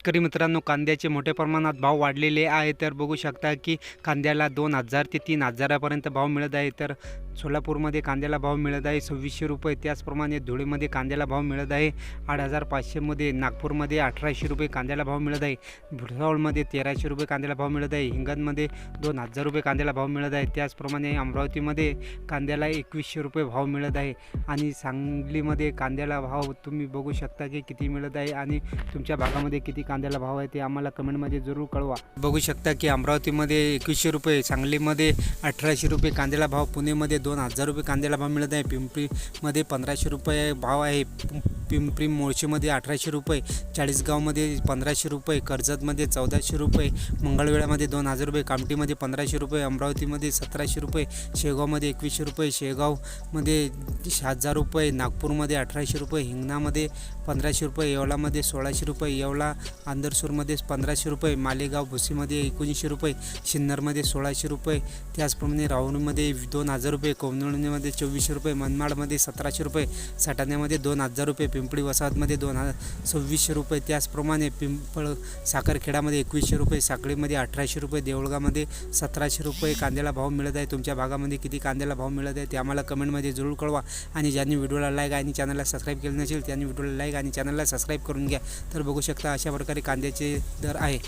शेतकरी मित्रांनो कांद्याचे मोठ्या प्रमाणात भाव वाढलेले आहे तर बघू शकता की कांद्याला दोन हजार ते तीन हजारापर्यंत भाव मिळत आहे. तर सोलापूरमध्ये कांद्याला भाव मिळत आहे सव्वीसशे रुपये. त्याचप्रमाणे धुळेमध्ये कांद्याला भाव मिळत आहे आठ हजार पाचशेमध्ये. नागपूरमध्ये अठराशे रुपये कांद्याला भाव मिळत आहे. भुसावळमध्ये तेराशे रुपये कांद्याला भाव मिळत आहे. हिंगणमध्ये दोन हजार रुपये कांद्याला भाव मिळत आहे. त्याचप्रमाणे अमरावतीमध्ये कांद्याला एकवीसशे रुपये भाव मिळत आहे. आणि सांगलीमध्ये कांद्याला भाव तुम्ही बघू शकता की किती मिळत आहे आणि तुमच्या भागामध्ये किती कांद्याला भाव आहे ते आम्हाला कमेंटमध्ये जरूर कळवा. बघू शकता की अमरावतीमध्ये एकवीसशे रुपये सांगलीमध्ये अठराशे रुपये कांद्याला भाव पुणेमध्ये दोन हजार रुपये कांद्याला भाव मिळत आहे. पिंपरीमध्ये पंधराशे रुपये भाव आहे. पिंपरी मोळशीमध्ये अठराशे रुपये चाळीसगावमध्ये पंधराशे रुपये कर्जतमध्ये चौदाशे रुपये मंगळवेळामध्ये दोन हजार रुपये कामटीमध्ये पंधराशे रुपये अमरावतीमध्ये सतराशे रुपये शेगावमध्ये एकवीसशे रुपये शेगावमध्ये हजार रुपये नागपूरमध्ये अठराशे रुपये हिंगणामध्ये पंधराशे रुपये येवलामध्ये सोळाशे रुपये येवला आंदरसूरमध्ये पंधराशे रुपये मालेगाव भुसीमध्ये एकोणीसशे रुपये सिन्नरमध्ये सोळाशे रुपये त्याचप्रमाणे राहुरीमध्ये दोन हजार रुपये कौंदळणीमध्ये चोवीसशे रुपये मनमाडमध्ये सतराशे रुपये सटाण्यामध्ये दोन हजार रुपये पिंपळी वसाहतमध्ये दोन हजार सव्वीसशे रुपये त्याचप्रमाणे पिंपळ साखरखेडामध्ये एकवीसशे रुपये साखळीमध्ये अठराशे रुपये देऊळगामध्ये सतराशे रुपये कांद्याला भाव मिळत आहे. तुमच्या भागामध्ये किती कांद्याला भाव मिळत आहे ते आम्हाला कमेंटमध्ये जरूर कळवा. आणि ज्यांनी व्हिडिओला लाईक आणि चॅनलला सबस्क्राईब केलं नसेल त्यांनी व्हिडिओला लाईक आणि चॅनलला सबस्क्राईब करून घ्या. तर बघू शकता अशा प्रकारे प्रकारे कांद्याचे दर आहे.